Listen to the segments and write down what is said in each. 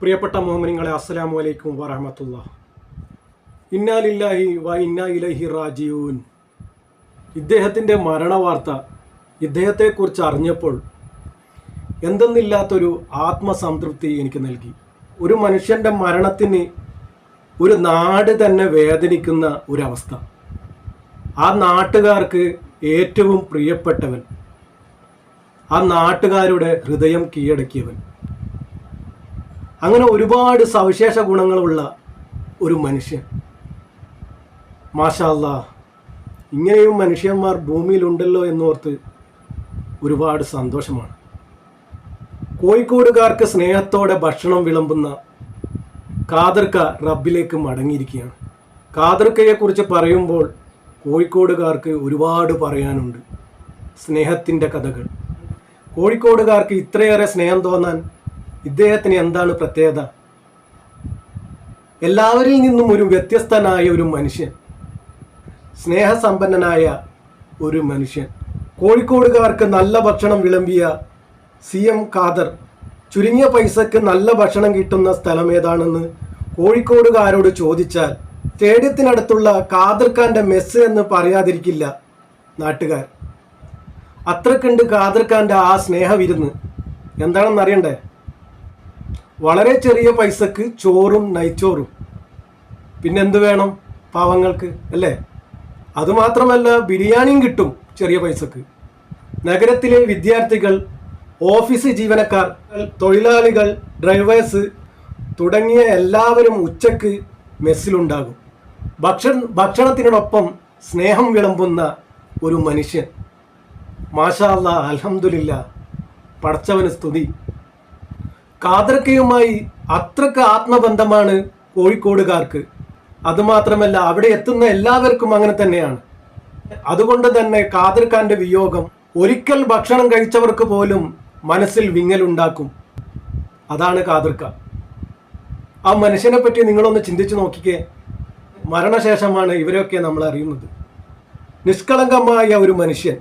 പ്രിയപ്പെട്ട മോമിനിങ്ങളെ അസ്സലാമു അലൈക്കും വറഹമത്തുള്ള. ഇന്നാലില്ലാഹി വ ഇന്നാ ഇലഹി റാജീവൂൻ ഇദ്ദേഹത്തിന്റെ മരണവാർത്ത ഇദ്ദേഹത്തെക്കുറിച്ച് അറിഞ്ഞപ്പോൾ എന്തെന്നില്ലാത്തൊരു ആത്മസംതൃപ്തി എനിക്ക് നൽകി. ഒരു മനുഷ്യന്റെ മരണത്തിന് ഒരു നാട് തന്നെ വേദനിക്കുന്ന ഒരവസ്ഥ. ആ നാട്ടുകാർക്ക് ഏറ്റവും പ്രിയപ്പെട്ടവൻ. ആ നാട്ടുകാരുടെ ഹൃദയം കീഴടക്കിയവൻ. അങ്ങനെ ഒരുപാട് സവിശേഷ ഗുണങ്ങളുള്ള ഒരു മനുഷ്യൻ. മാഷാല്ല ഇങ്ങനെയും മനുഷ്യന്മാർ ഭൂമിയിലുണ്ടല്ലോ എന്നോർത്ത് ഒരുപാട് സന്തോഷമാണ്. കോഴിക്കോടുകാർക്ക് സ്നേഹത്തോടെ ഭക്ഷണം വിളമ്പുന്ന കാതർക്ക റബ്ബിലേക്ക് മടങ്ങിയിരിക്കുകയാണ്. കാതർക്കയെക്കുറിച്ച് പറയുമ്പോൾ കോഴിക്കോടുകാർക്ക് ഒരുപാട് പറയാനുണ്ട്. സ്നേഹത്തിന്റെ കഥകൾ. കോഴിക്കോടുകാർക്ക് ഇത്രയേറെ സ്നേഹം തോന്നാൻ ഇദ്ദേഹത്തിന് എന്താണ് പ്രത്യേകത? എല്ലാവരിൽ നിന്നും ഒരു വ്യത്യസ്തനായ ഒരു മനുഷ്യൻ സ്നേഹസമ്പന്നനായ ഒരു മനുഷ്യൻ. കോഴിക്കോടുകാർക്ക് നല്ല ഭക്ഷണം വിളമ്പിയ സി എം ഖാദർ ചുരുങ്ങിയ പൈസക്ക് നല്ല ഭക്ഷണം കിട്ടുന്ന സ്ഥലം ഏതാണെന്ന് കോഴിക്കോടുകാരോട് ചോദിച്ചാൽ സ്റ്റേഡിയത്തിനടുത്തുള്ള ഖാദർ ഖാന്റെ മെസ്സ് എന്ന് പറയാതിരിക്കില്ല നാട്ടുകാർ. അത്രക്കുണ്ട് ഖാദർ ഖാന്റെ ആ സ്നേഹവിരുന്ന്. എന്താണെന്ന് അറിയണ്ടേ വളരെ ചെറിയ പൈസക്ക് ചോറും നൈച്ചോറും പിന്നെന്ത് വേണം പാവങ്ങൾക്ക് അല്ലേ? അതുമാത്രമല്ല ബിരിയാണിയും കിട്ടും ചെറിയ പൈസക്ക്. നഗരത്തിലെ വിദ്യാർത്ഥികൾ ഓഫീസ് ജീവനക്കാർ തൊഴിലാളികൾ ഡ്രൈവേഴ്സ് തുടങ്ങിയ എല്ലാവരും ഉച്ചയ്ക്ക് മെസ്സിലുണ്ടാകും. ഭക്ഷണ ഭക്ഷണത്തിനോടൊപ്പം സ്നേഹം വിളമ്പുന്ന ഒരു മനുഷ്യൻ. മാഷാ അല്ലാ അൽഹംദുലില്ല പടച്ചവന് സ്തുതി. കാതർക്കയുമായി അത്രയ്ക്ക് ആത്മബന്ധമാണ് കോഴിക്കോടുകാർക്ക്. അതുമാത്രമല്ല അവിടെ എത്തുന്ന എല്ലാവർക്കും അങ്ങനെ തന്നെയാണ്. അതുകൊണ്ട് തന്നെ ഖാന്റെ വിയോഗം ഒരിക്കൽ ഭക്ഷണം കഴിച്ചവർക്ക് പോലും മനസ്സിൽ വിങ്ങലുണ്ടാക്കും അതാണ് കാതിർക്ക. ആ മനുഷ്യനെ പറ്റി നിങ്ങളൊന്ന് ചിന്തിച്ചു നോക്കിക്കേ. മരണശേഷമാണ് ഇവരെയൊക്കെ നമ്മൾ അറിയുന്നത്. നിഷ്കളങ്കമായ ഒരു മനുഷ്യൻ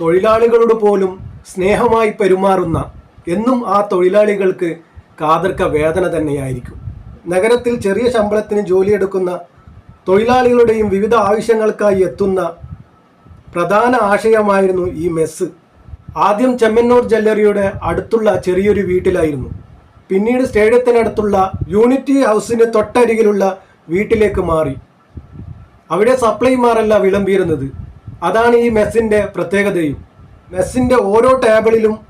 തൊഴിലാളികളോട് പോലും സ്നേഹമായി പെരുമാറുന്ന എന്നും ആ തൊഴിലാളികൾക്ക് കാതർക്ക വേദന തന്നെയായിരിക്കും. നഗരത്തിൽ ചെറിയ ശമ്പളത്തിന് ജോലിയെടുക്കുന്ന തൊഴിലാളികളുടെയും വിവിധ ആവശ്യങ്ങൾക്കായി എത്തുന്ന പ്രധാന ആശയമായിരുന്നു ഈ മെസ്സ്. ആദ്യം ചെമ്മന്നൂർ ജ്വല്ലറിയുടെ അടുത്തുള്ള ചെറിയൊരു വീട്ടിലായിരുന്നു. പിന്നീട് സ്റ്റേഡിയത്തിനടുത്തുള്ള യൂണിറ്റി ഹൗസിന് തൊട്ടരികിലുള്ള വീട്ടിലേക്ക് മാറി. അവിടെ സപ്ലൈമാരല്ല വിളമ്പിയിരുന്നത്. അതാണ് ഈ മെസ്സിന്റെ പ്രത്യേകതയും. മെസ്സിന്റെ ഓരോ ടേബിളിലും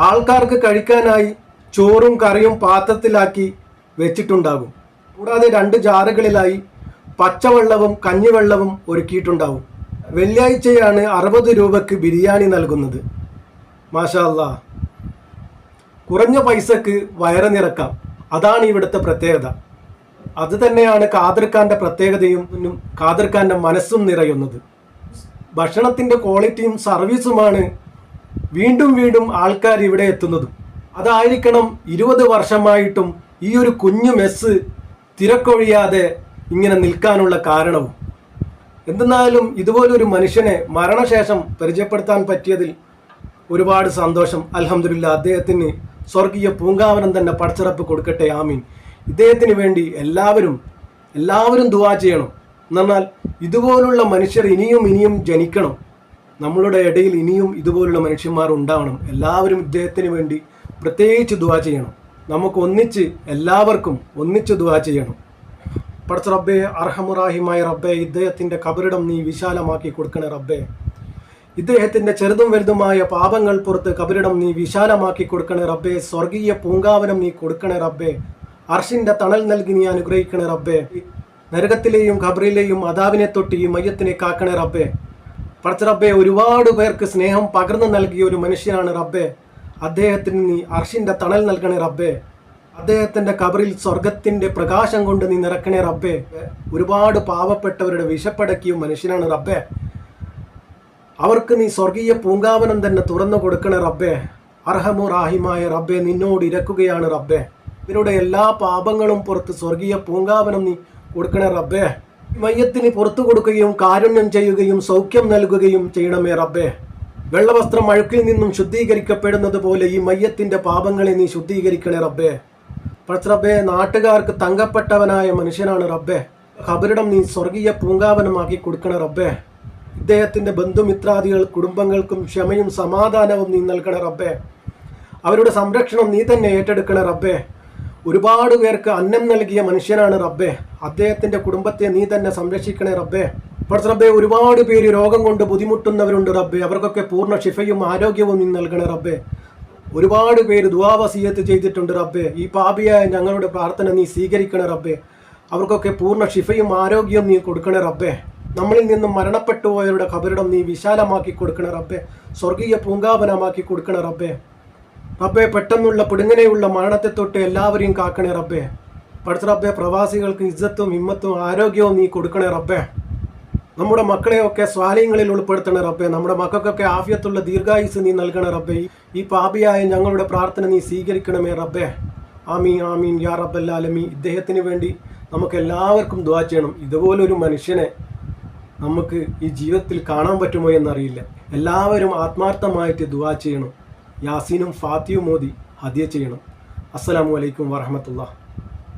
ആൾക്കാർക്ക് കഴിക്കാനായി ചോറും കറിയും പാത്രത്തിലാക്കി വെച്ചിട്ടുണ്ടാകും. കൂടാതെ രണ്ട് ജാറുകളിലായി പച്ചവെള്ളവും കഞ്ഞിവെള്ളവും ഒരുക്കിയിട്ടുണ്ടാവും വെള്ളിയാഴ്ചയാണ് അറുപത് രൂപക്ക് ബിരിയാണി നൽകുന്നത്. മാഷാല്ല കുറഞ്ഞ പൈസക്ക് വയറ് നിറക്കാം. അതാണ് ഇവിടുത്തെ പ്രത്യേകത. അത് തന്നെയാണ് കാതിർക്കാന്റെ പ്രത്യേകതയും കാതിർക്കാന്റെ മനസ്സും നിറയുന്നത്. ഭക്ഷണത്തിന്റെ ക്വാളിറ്റിയും സർവീസുമാണ് വീണ്ടും വീണ്ടും ആൾക്കാർ ഇവിടെ എത്തുന്നതും അതായിരിക്കണം ഇരുപത് വർഷമായിട്ടും ഈ ഒരു കുഞ്ഞു മെസ്സ് തിരക്കൊഴിയാതെ ഇങ്ങനെ നിൽക്കാനുള്ള കാരണവും. എന്തെന്നാലും ഇതുപോലൊരു മനുഷ്യനെ മരണശേഷം പരിചയപ്പെടുത്താൻ പറ്റിയതിൽ ഒരുപാട് സന്തോഷം. അലഹമില്ല അദ്ദേഹത്തിന് സ്വർഗീയ പൂങ്കാവനം തന്നെ പടച്ചിറപ്പ് കൊടുക്കട്ടെ ആമീൻ. ഇദ്ദേഹത്തിന് വേണ്ടി എല്ലാവരും എല്ലാവരും ദുവാ ചെയ്യണം. എന്നാൽ ഇതുപോലുള്ള മനുഷ്യർ ഇനിയും ഇനിയും ജനിക്കണം. നമ്മളുടെ ഇടയിൽ ഇനിയും ഇതുപോലുള്ള മനുഷ്യന്മാർ ഉണ്ടാവണം. എല്ലാവരും ഇദ്ദേഹത്തിന് വേണ്ടി പ്രത്യേകിച്ച് ദുവാ ചെയ്യണം. നമുക്ക് ഒന്നിച്ച് എല്ലാവർക്കും ഒന്നിച്ച് ദുവാ ചെയ്യണം. പടച്ച റബ്ബേ അർഹമുറാഹിമായ റബ്ബേ ഇദ്ദേഹത്തിന്റെ കബറിടം നീ വിശാലമാക്കി കൊടുക്കണേ റബ്ബേ. ഇദ്ദേഹത്തിന്റെ ചെറുതും വലുതുമായ പാപങ്ങൾ പുറത്ത് കബറിടം നീ വിശാലമാക്കി കൊടുക്കണേ റബ്ബേ. സ്വർഗീയ പൂങ്കാവനം നീ കൊടുക്കണേ റബ്ബേ. അർഷിന്റെ തണൽ നൽകി നീ അനുഗ്രഹിക്കണേ റബ്ബേ. നരകത്തിലെയും ഖബറിലെയും അതാവിനെ തൊട്ട് ഈ മയ്യത്തിനെ കാക്കണേ റബ്ബെ. പടച്ച റബ്ബെ ഒരുപാട് പേർക്ക് സ്നേഹം പകർന്നു നൽകിയ ഒരു മനുഷ്യനാണ് റബ്ബെ. അദ്ദേഹത്തിന് നീ അർഷിന്റെ തണൽ നൽകണേ റബ്ബെ. അദ്ദേഹത്തിന്റെ കബറിൽ സ്വർഗത്തിന്റെ പ്രകാശം കൊണ്ട് നീ നിറക്കണേ റബ്ബെ. ഒരുപാട് പാവപ്പെട്ടവരുടെ വിശപ്പടക്കിയ മനുഷ്യനാണ് റബ്ബെ. അവർക്ക് നീ സ്വർഗീയ പൂങ്കാവനം തന്നെ തുറന്നു കൊടുക്കണേ റബ്ബെ. അർഹമു റാഹിമായ റബ്ബെ നിന്നോട് ഇരക്കുകയാണ് റബ്ബെ. ഇവരുടെ എല്ലാ പാപങ്ങളും പുറത്ത് സ്വർഗീയ പൂങ്കാവനം നീ കൊടുക്കണേ റബ്ബെ. മയ്യത്തിന് പുറത്തു കൊടുക്കുകയും കാരുണ്യം ചെയ്യുകയും സൗഖ്യം നൽകുകയും ചെയ്യണമേ റബ്ബെ. വെള്ളവസ്ത്രം അഴുക്കിൽ നിന്നും ശുദ്ധീകരിക്കപ്പെടുന്നത് പോലെ ഈ മയത്തിന്റെ പാപങ്ങളെ നീ ശുദ്ധീകരിക്കണേ റബ്ബെ. പടച്ച റബ്ബെ നാട്ടുകാർക്ക് തങ്കപ്പെട്ടവനായ മനുഷ്യനാണ് റബ്ബെ. ഖബറിടം നീ സ്വർഗീയ പൂങ്കാവനമാക്കി കൊടുക്കണേ റബ്ബെ. ഇദ്ദേഹത്തിന്റെ ബന്ധുമിത്രാദികൾ കുടുംബങ്ങൾക്കും ക്ഷമയും സമാധാനവും നീ നൽകണേ റബ്ബെ. അവരുടെ സംരക്ഷണം നീ തന്നെ ഏറ്റെടുക്കണേ റബ്ബെ. ഒരുപാട് പേർക്ക് അന്നം നൽകിയ മനുഷ്യനാണ് റബ്ബെ. അദ്ദേഹത്തിന്റെ കുടുംബത്തെ നീ തന്നെ സംരക്ഷിക്കണേ റബ്ബെ. പടച്ച റബ്ബെ ഒരുപാട് പേര് രോഗം കൊണ്ട് ബുദ്ധിമുട്ടുന്നവരുണ്ട് റബ്ബെ. അവർക്കൊക്കെ പൂർണ ശിഫയും ആരോഗ്യവും നീ നൽകണേ റബ്ബെ. ഒരുപാട് പേര് ദുവാവസീയത്ത് ചെയ്തിട്ടുണ്ട് റബ്ബെ. ഈ പാപിയായ ഞങ്ങളുടെ പ്രാർത്ഥന നീ സ്വീകരിക്കണേ റബ്ബെ. അവർക്കൊക്കെ പൂർണ ശിഫയും ആരോഗ്യവും നീ കൊടുക്കണേ റബ്ബെ. നമ്മളിൽ നിന്നും മരണപ്പെട്ടു പോയവരുടെ ഖബറിടം നീ വിശാലമാക്കി കൊടുക്കണേ റബ്ബെ. സ്വർഗീയ പൂങ്കാവനമാക്കി കൊടുക്കണേ റബ്ബെ. റബ്ബെ പെട്ടെന്നുള്ള പിടുങ്ങനെയുള്ള മരണത്തെ തൊട്ട് എല്ലാവരെയും കാക്കണേ റബ്ബെ. പഠിച്ച റബ്ബെ പ്രവാസികൾക്ക് ഇജ്ജത്തും ഹിമ്മത്തും ആരോഗ്യവും നീ കൊടുക്കണേ റബ്ബെ. നമ്മുടെ മക്കളെയൊക്കെ സ്വാലയങ്ങളിൽ ഉൾപ്പെടുത്തണേ റബ്ബെ. നമ്മുടെ മക്കൾക്കൊക്കെ ആഫ്യത്തുള്ള ദീർഘായുസ് നീ നൽകണേ റബ്ബെ. ഈ- പാപിയായ ഞങ്ങളുടെ പ്രാർത്ഥന നീ സ്വീകരിക്കണമേ റബ്ബെ. ആമീൻ ആമീൻ യാ റബ്ബല്ലാലമി ഇദ്ദേഹത്തിന് വേണ്ടി നമുക്ക് എല്ലാവർക്കും ദ്വാ ചെയ്യണം. ഇതുപോലൊരു മനുഷ്യനെ നമുക്ക് ഈ ജീവിതത്തിൽ കാണാൻ പറ്റുമോ എന്നറിയില്ല. എല്ലാവരും ആത്മാർത്ഥമായിട്ട് ദുവാ ചെയ്യണം. യാസീനും ഫാത്തിയും മോദി ഹദിയ ചെയ്യണം. അസ്സലാമു അലൈക്കും വറഹമത്തുള്ള